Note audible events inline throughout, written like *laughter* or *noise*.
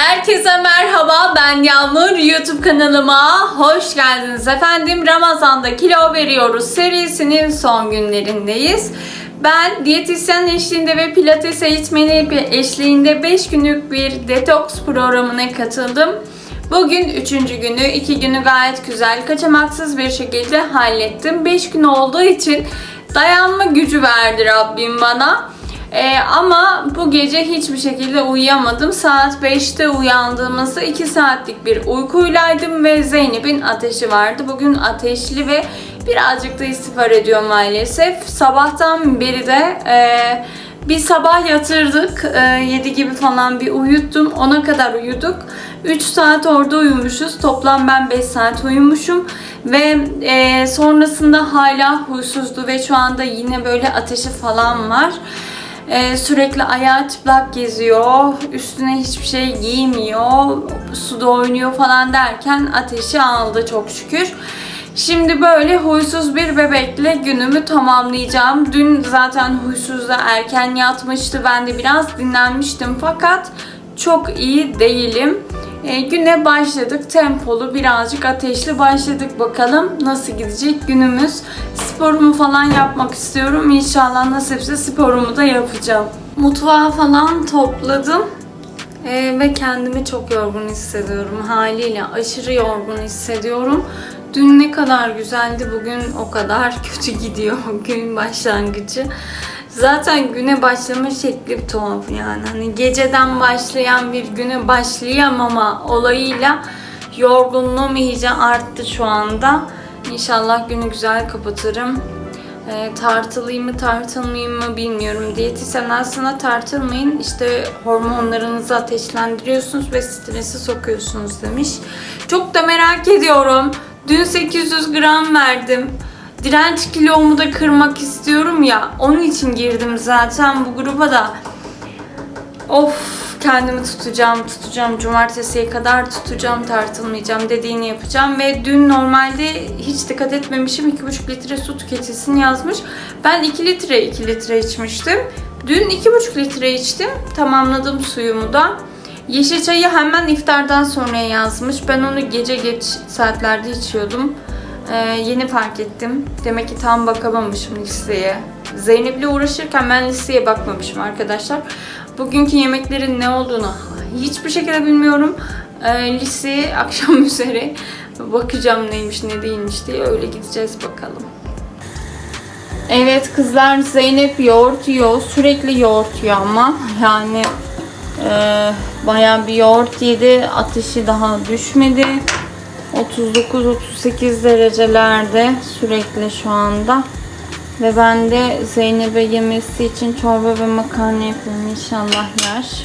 Herkese merhaba ben Yağmur YouTube kanalıma hoş geldiniz efendim Ramazan'da kilo veriyoruz serisinin son günlerindeyiz ben diyetisyen eşliğinde ve pilates eğitmeni eşliğinde 5 günlük bir detoks programına katıldım. Bugün 3. günü, 2 günü gayet güzel, kaçamaksız bir şekilde hallettim. 5 gün olduğu için dayanma gücü verdi Rabbim bana. Ee, ama bu gece hiçbir şekilde uyuyamadım. Saat 5'te uyandığımızda 2 saatlik bir uykuylaydım ve Zeynep'in ateşi vardı. Bugün ateşli ve birazcık da istifar ediyor maalesef. Sabahtan beri de e, bir sabah yatırdık. E, 7 gibi falan bir uyuttum. 10'a kadar uyuduk. 3 saat orada uyumuşuz. Toplam ben 5 saat uyumuşum. Ve e, sonrasında hala huysuzdu ve şu anda yine böyle ateşi falan var. Ee, sürekli ayağı çıplak geziyor, üstüne hiçbir şey giymiyor, suda oynuyor falan derken ateşi aldı çok şükür. Şimdi böyle huysuz bir bebekle günümü tamamlayacağım. Dün zaten huysuzda erken yatmıştı. Ben de biraz dinlenmiştim fakat çok iyi değilim. E, güne başladık. Tempolu birazcık ateşli başladık. Bakalım nasıl gidecek günümüz. Sporumu falan yapmak istiyorum. İnşallah nasipse sporumu da yapacağım. Mutfağı falan topladım. E, ve kendimi çok yorgun hissediyorum. Haliyle aşırı yorgun hissediyorum. Dün ne kadar güzeldi, bugün o kadar *laughs* kötü gidiyor *laughs* gün başlangıcı. Zaten güne başlama şekli tuhaf yani. Hani geceden başlayan bir güne başlayamama olayıyla yorgunluğum iyice arttı şu anda. İnşallah günü güzel kapatırım. E, tartılayım mı tartılmayayım mı bilmiyorum. Diyetisyen aslında tartılmayın. İşte hormonlarınızı ateşlendiriyorsunuz ve stresi sokuyorsunuz demiş. Çok da merak ediyorum. Dün 800 gram verdim. Direnç kilomu da kırmak istiyorum ya. Onun için girdim zaten bu gruba da. Of kendimi tutacağım, tutacağım. Cumartesiye kadar tutacağım, tartılmayacağım dediğini yapacağım. Ve dün normalde hiç dikkat etmemişim. 2,5 litre su tüketilsin yazmış. Ben 2 litre 2 litre içmiştim. Dün 2,5 litre içtim. Tamamladım suyumu da. Yeşil çayı hemen iftardan sonra yazmış. Ben onu gece geç saatlerde içiyordum. Ee, yeni fark ettim. Demek ki tam bakamamışım listeye. Zeynep'le uğraşırken ben listeye bakmamışım arkadaşlar. Bugünkü yemeklerin ne olduğunu hiçbir şekilde bilmiyorum. Ee, listeye *laughs* akşam üzeri bakacağım neymiş ne değilmiş diye öyle gideceğiz bakalım. Evet kızlar Zeynep yoğurt yiyor. Sürekli yoğurt yiyor ama yani e, bayağı bir yoğurt yedi. Ateşi daha düşmedi. 39-38 derecelerde sürekli şu anda. Ve ben de Zeynep'e yemesi için çorba ve makarna yapıyorum. İnşallah yer.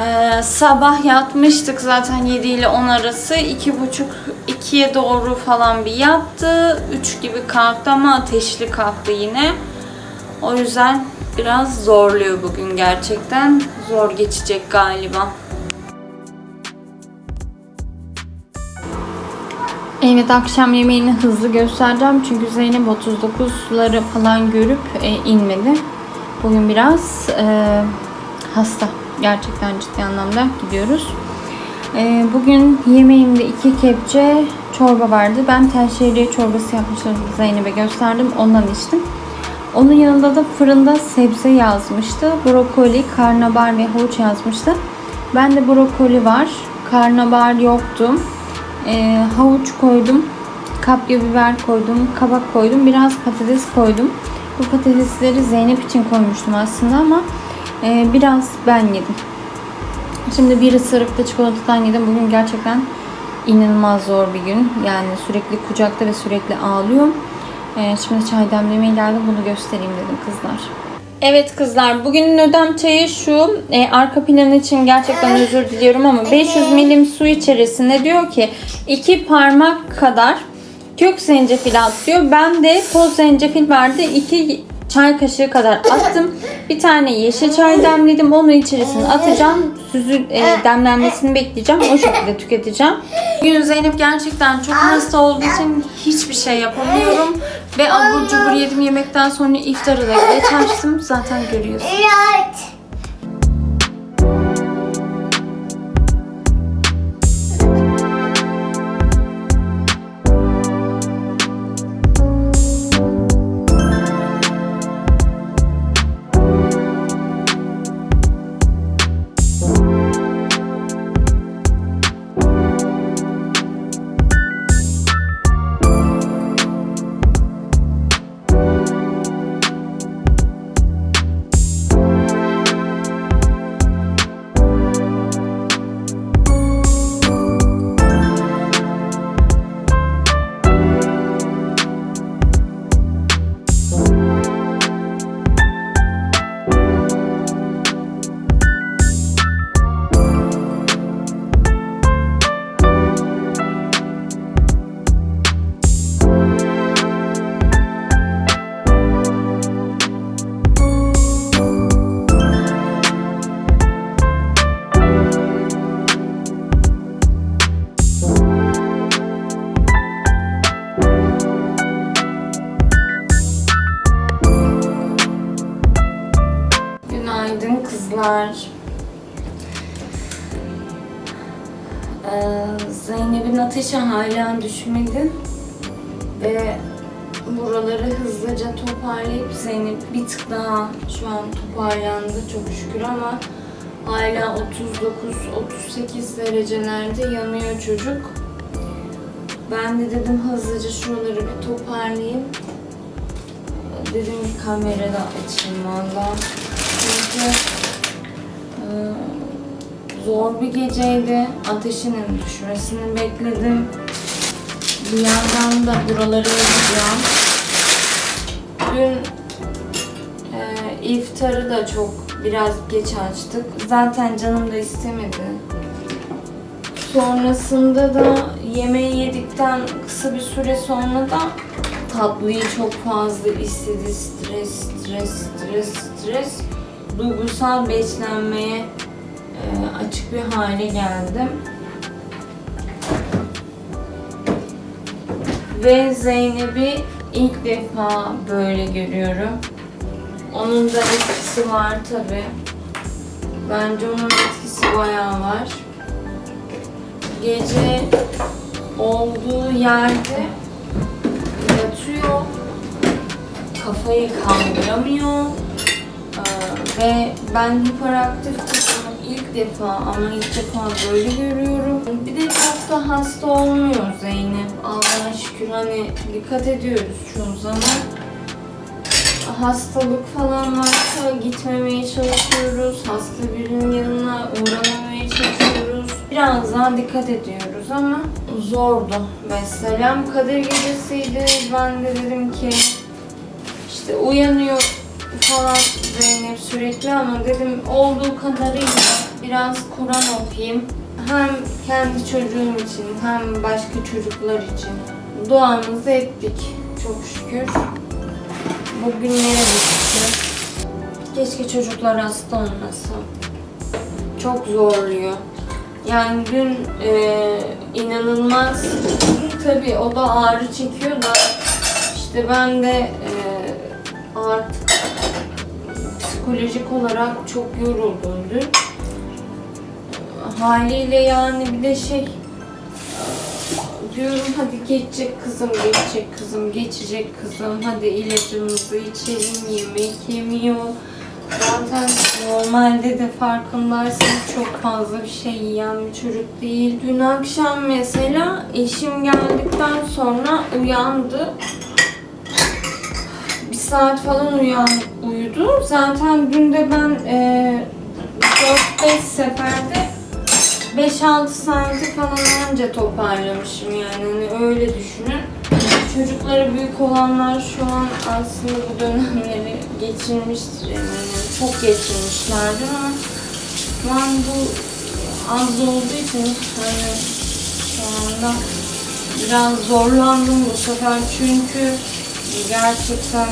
Ee, sabah yatmıştık zaten 7 ile 10 arası. 2.30 2'ye doğru falan bir yattı. 3 gibi kalktı ama ateşli kalktı yine. O yüzden biraz zorluyor bugün gerçekten. Zor geçecek galiba. Evet akşam yemeğini hızlı göstereceğim çünkü Zeynep 39'ları falan görüp e, inmedi. Bugün biraz e, hasta. Gerçekten ciddi anlamda gidiyoruz. E, bugün yemeğimde iki kepçe çorba vardı. Ben tel çorbası yapmıştım Zeynep'e gösterdim. Ondan içtim. Onun yanında da fırında sebze yazmıştı. Brokoli, karnabahar ve havuç yazmıştı. Ben de brokoli var. Karnabahar yoktu. E, havuç koydum. Kapya biber koydum. Kabak koydum. Biraz patates koydum. Bu patatesleri Zeynep için koymuştum aslında ama e, biraz ben yedim. Şimdi bir ısırık da çikolatadan yedim. Bugün gerçekten inanılmaz zor bir gün. Yani sürekli kucakta ve sürekli ağlıyorum. E, şimdi çay demlemeye geldim. Bunu göstereyim dedim kızlar. Evet kızlar bugünün ödem çayı şu e, arka plan için gerçekten özür diliyorum ama 500 milim su içerisinde diyor ki iki parmak kadar kök zencefil at. Ben de toz zencefil vardı iki çay kaşığı kadar *coughs* attım. Bir tane yeşil çay demledim. Onu içerisine atacağım. Süzü e, demlenmesini bekleyeceğim. O şekilde tüketeceğim. Bugün Zeynep gerçekten çok hasta olduğu için hiçbir şey yapamıyorum. Ve abur cubur yedim yemekten sonra iftarı da geç açtım. Zaten görüyorsunuz. Evet. Ee, Zeynep'in ateşi hala düşmedi. Ve buraları hızlıca toparlayıp Zeynep bir tık daha şu an toparlandı çok şükür ama hala 39-38 derecelerde yanıyor çocuk. Ben de dedim hızlıca şuraları bir toparlayayım. Dedim bir kamerada açayım valla. Çünkü e, zor bir geceydi. Ateşinin düşmesini bekledim. Bir yandan da buraları yapacağım. Dün e, iftarı da çok biraz geç açtık. Zaten canım da istemedi. Sonrasında da yemeği yedikten kısa bir süre sonra da tatlıyı çok fazla istedi. Stres, stres, stres, stres. Duygusal beslenmeye açık bir hale geldim. Ve Zeynep'i ilk defa böyle görüyorum. Onun da etkisi var tabi. Bence onun etkisi bayağı var. Gece olduğu yerde yatıyor. Kafayı kaldıramıyor. Ee, ve ben hiperaktif ilk defa ama ilk defa böyle görüyorum. Bir de çok da hasta olmuyor Zeynep. Allah'a şükür hani dikkat ediyoruz çoğu zaman. Hastalık falan varsa gitmemeye çalışıyoruz. Hasta birinin yanına uğramamaya çalışıyoruz. Biraz daha dikkat ediyoruz ama zordu. Mesela Kadir gecesiydi. Ben de dedim ki işte uyanıyor falan Zeynep sürekli ama dedim olduğu kadarıyla biraz Kur'an okuyayım. Hem kendi çocuğum için hem başka çocuklar için duamızı ettik çok şükür. Bugünlere düştü. Keşke çocuklar hasta olmasa. Çok zorluyor. Yani dün e, inanılmaz tabii o da ağrı çekiyor da işte ben de e, artık psikolojik olarak çok yoruldum dün. Haliyle yani bir de şey diyorum hadi geçecek kızım, geçecek kızım, geçecek kızım. Hadi ilacımızı içelim, yemek yemiyor. Zaten normalde de farkındaysanız çok fazla bir şey yiyen bir çocuk değil. Dün akşam mesela eşim geldikten sonra uyandı. Saat falan uyan, uyudu. Zaten dün de ben e, 4-5 seferde 5-6 saati falan anca toparlamışım yani hani öyle düşünün. Çocukları büyük olanlar şu an aslında bu dönemleri geçirmiştir yani çok geçirmişlerdir ama ben bu az olduğu için hani şu anda biraz zorlandım bu sefer çünkü gerçekten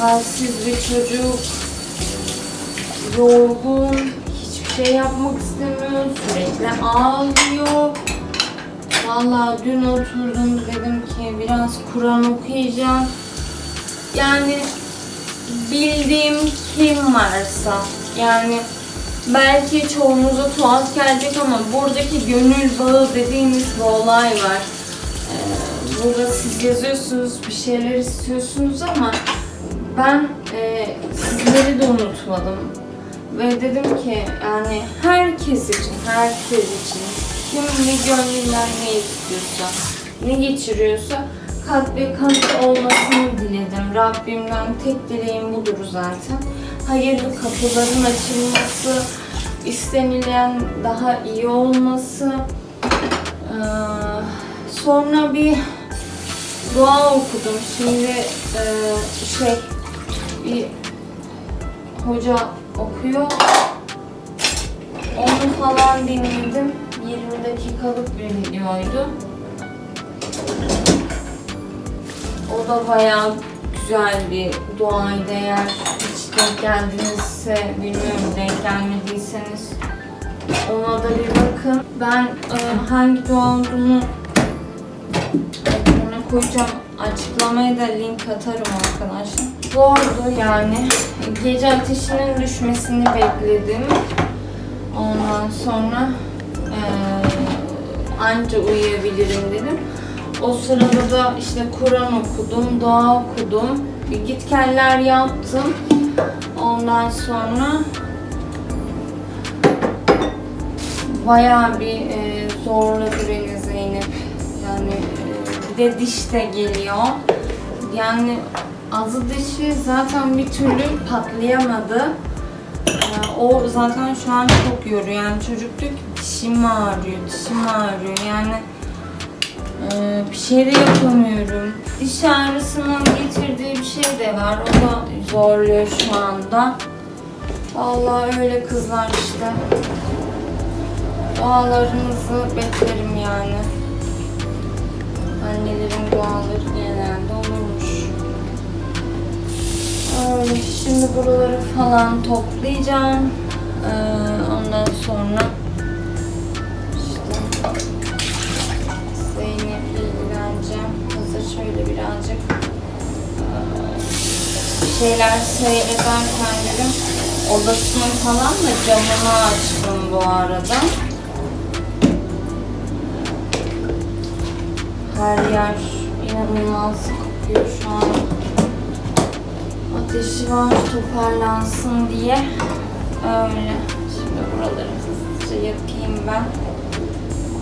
halsiz bir çocuk yorgun, hiçbir şey yapmak istemiyor, sürekli ağlıyor. Vallahi dün oturdum dedim ki biraz Kur'an okuyacağım. Yani bildiğim kim varsa yani belki çoğumuza tuhaf gelecek ama buradaki gönül bağı dediğimiz bir olay var. Ee, burada siz yazıyorsunuz, bir şeyler istiyorsunuz ama ben e, sizleri de unutmadım. Ve dedim ki yani herkes için, herkes için kim ne gönlünden ne istiyorsa, ne geçiriyorsa kat ve kat olmasını diledim. Rabbimden tek dileğim budur zaten. Hayırlı kapıların açılması, istenilen daha iyi olması. Ee, sonra bir dua okudum. Şimdi e, şey bir hoca okuyor. Onu falan dinledim. 20 dakikalık bir videoydu. O da bayağı güzel bir duaydı eğer hiç denk geldinizse bilmiyorum denk gelmediyseniz ona da bir bakın. Ben e, hangi dua olduğunu ekrana koyacağım. Açıklamaya da link atarım arkadaşlar. Zordu yani. Gece ateşinin düşmesini bekledim. Ondan sonra eee anca uyuyabilirim dedim. O sırada da işte Kur'an okudum, dua okudum. Gitkeller yaptım. Ondan sonra bayağı bir e, zorladı beni Zeynep. Yani e, bir de diş de geliyor. Yani azı dişi zaten bir türlü patlayamadı. E, o zaten şu an çok yoruyor. Yani çocuk diyor dişim ağrıyor, dişim ağrıyor. Yani e, bir şey de yapamıyorum. Diş ağrısının getirdiği bir şey de var. O da zorluyor şu anda. Vallahi öyle kızlar işte. Dualarınızı beklerim yani. Annelerin duaları genelde olurmuş. Öyle şimdi buraları falan toplayacağım. Ee, ondan sonra şöyle birazcık bir şeyler seyrederken dedim odasının falan da camını açtım bu arada. Her yer inanılmaz kokuyor şu an. Ateşi var toparlansın diye. Öyle. Şimdi buraları hızlıca yakayım ben.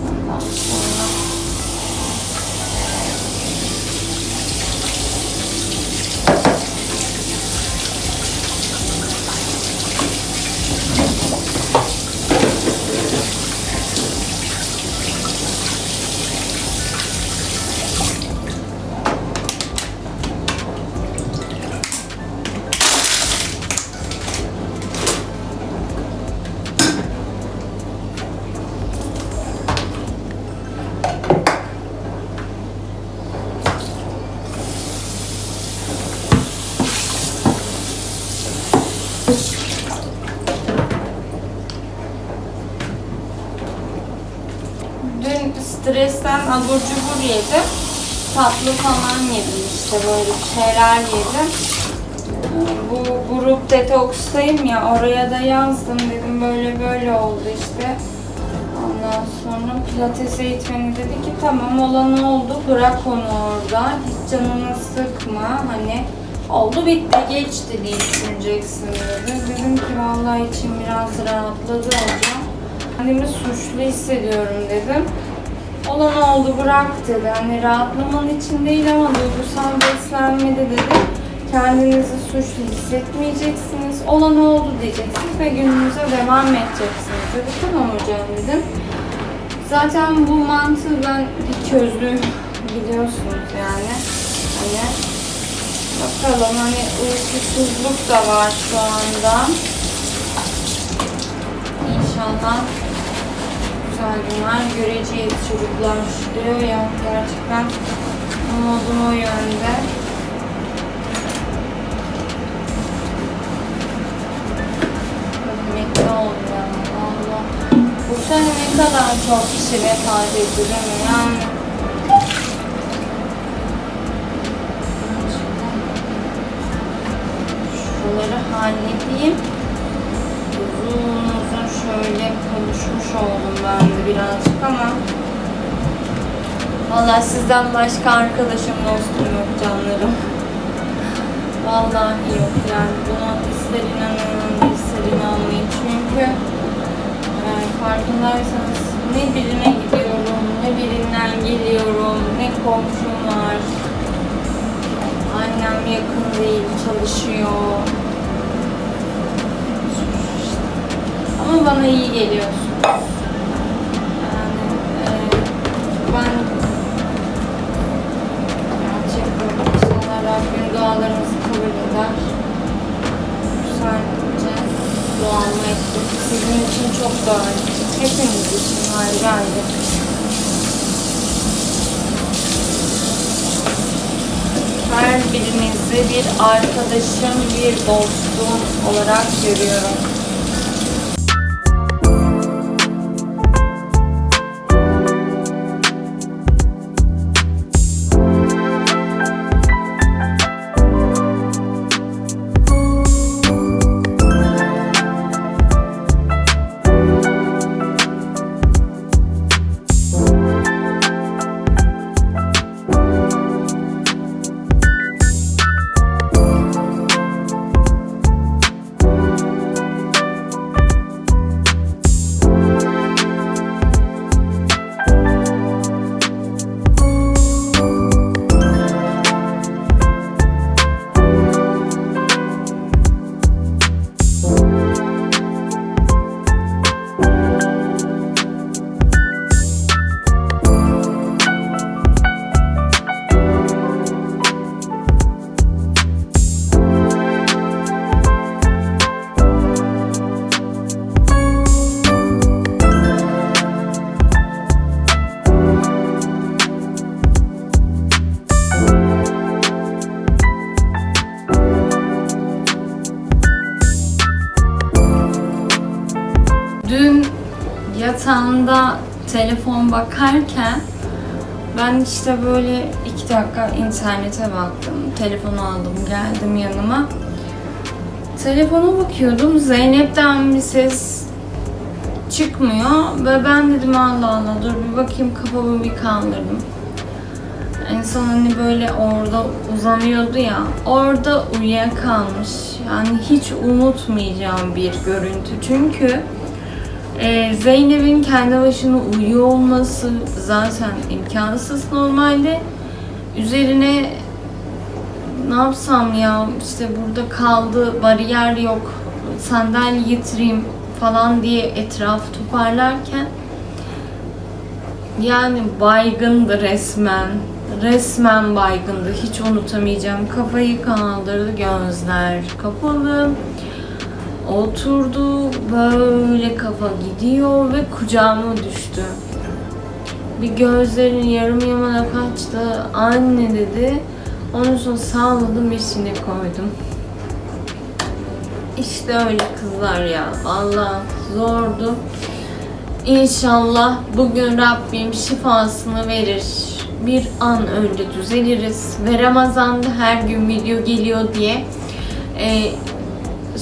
Ondan sonra Dün stresten abur cubur yedim. Tatlı falan yedim işte böyle şeyler yedim. Bu grup detokstayım ya oraya da yazdım dedim böyle böyle oldu işte. Ondan sonra pilates eğitmeni dedi ki tamam olan oldu bırak onu orada hiç canını sıkma hani oldu bitti geçti diye düşüneceksin dedi. Dedim ki vallahi içim biraz rahatladı hocam. Kendimi suçlu hissediyorum dedim. Olan oldu bırak dedi. Hani rahatlaman için değil ama duygusal beslenmede dedi. Kendinizi suçlu hissetmeyeceksiniz. Olan oldu diyeceksiniz ve gününüze devam edeceksiniz dedi. Tamam hocam dedim. Zaten bu mantığı ben bir çözdüm biliyorsunuz yani. Hani bakalım hani uykusuzluk da var şu anda. İnşallah günler göreceğiz çocuklar diyor ya gerçekten umudum o yönde. Rahmetli oldu ya valla. Bu sene ne kadar çok kişi vefat etti değil mi? Yani şuraları halledeyim. Uzun şöyle konuşmuş oldum ben de birazcık ama Valla sizden başka arkadaşım dostum yok canlarım. *laughs* Vallahi yok yani. Buna ister inanın ister inanmayın. Çünkü yani farkındaysanız ne birine gidiyorum ne birinden geliyorum ne komşum var. Annem yakın değil çalışıyor ama bana iyi geliyorsun yani e, ben gerçekten inşallah Rabbim dualarımızı kabul eder. Güzelce duamı ettim sizin için çok dua ettim hepimiz için ayrı ayrı. Her birinizi bir arkadaşım, bir dostum olarak görüyorum. Bakarken ben işte böyle iki dakika internete baktım. Telefonu aldım, geldim yanıma. Telefona bakıyordum. Zeynep'ten bir ses çıkmıyor ve ben dedim Allah Allah dur bir bakayım kafamı bir kaldırdım. En son hani böyle orada uzanıyordu ya orada uyuyakalmış. Yani hiç unutmayacağım bir görüntü. Çünkü e, Zeynep'in kendi başına uyuyor olması zaten imkansız normalde. Üzerine ne yapsam ya işte burada kaldı bariyer yok sandalye getireyim falan diye etraf toparlarken yani baygındı resmen. Resmen baygındı. Hiç unutamayacağım. Kafayı kaldırdı. Gözler kapalı. Oturdu. Böyle kafa gidiyor ve kucağıma düştü. Bir gözlerin yarım yamana kaçtı. Anne dedi. Ondan sonra sağladım içine koydum. İşte öyle kızlar ya. Allah zordu. İnşallah bugün Rabbim şifasını verir. Bir an önce düzeliriz. Ve Ramazan'da her gün video geliyor diye e,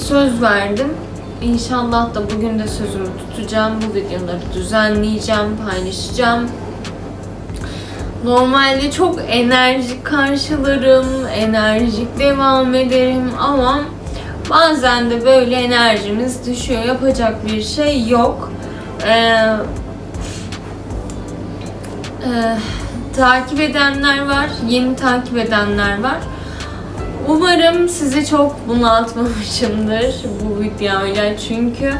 söz verdim. İnşallah da bugün de sözümü tutacağım. Bu videoları düzenleyeceğim, paylaşacağım. Normalde çok enerjik karşılarım, enerjik devam ederim ama bazen de böyle enerjimiz düşüyor. Yapacak bir şey yok. Ee, e, takip edenler var, yeni takip edenler var. Umarım sizi çok bunaltmamışımdır bu videoyla çünkü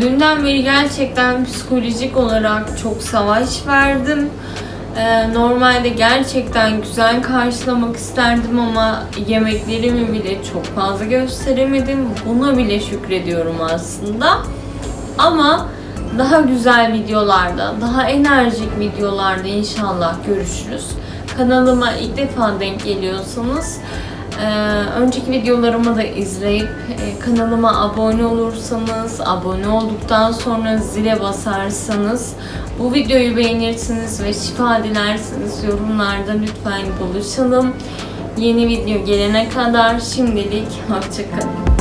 dünden beri gerçekten psikolojik olarak çok savaş verdim. Ee, normalde gerçekten güzel karşılamak isterdim ama yemeklerimi bile çok fazla gösteremedim. Buna bile şükrediyorum aslında. Ama daha güzel videolarda, daha enerjik videolarda inşallah görüşürüz. Kanalıma ilk defa denk geliyorsanız önceki videolarımı da izleyip e, kanalıma abone olursanız, abone olduktan sonra zile basarsanız, bu videoyu beğenirsiniz ve şifa dilerseniz yorumlarda lütfen buluşalım. Yeni video gelene kadar şimdilik hoşçakalın.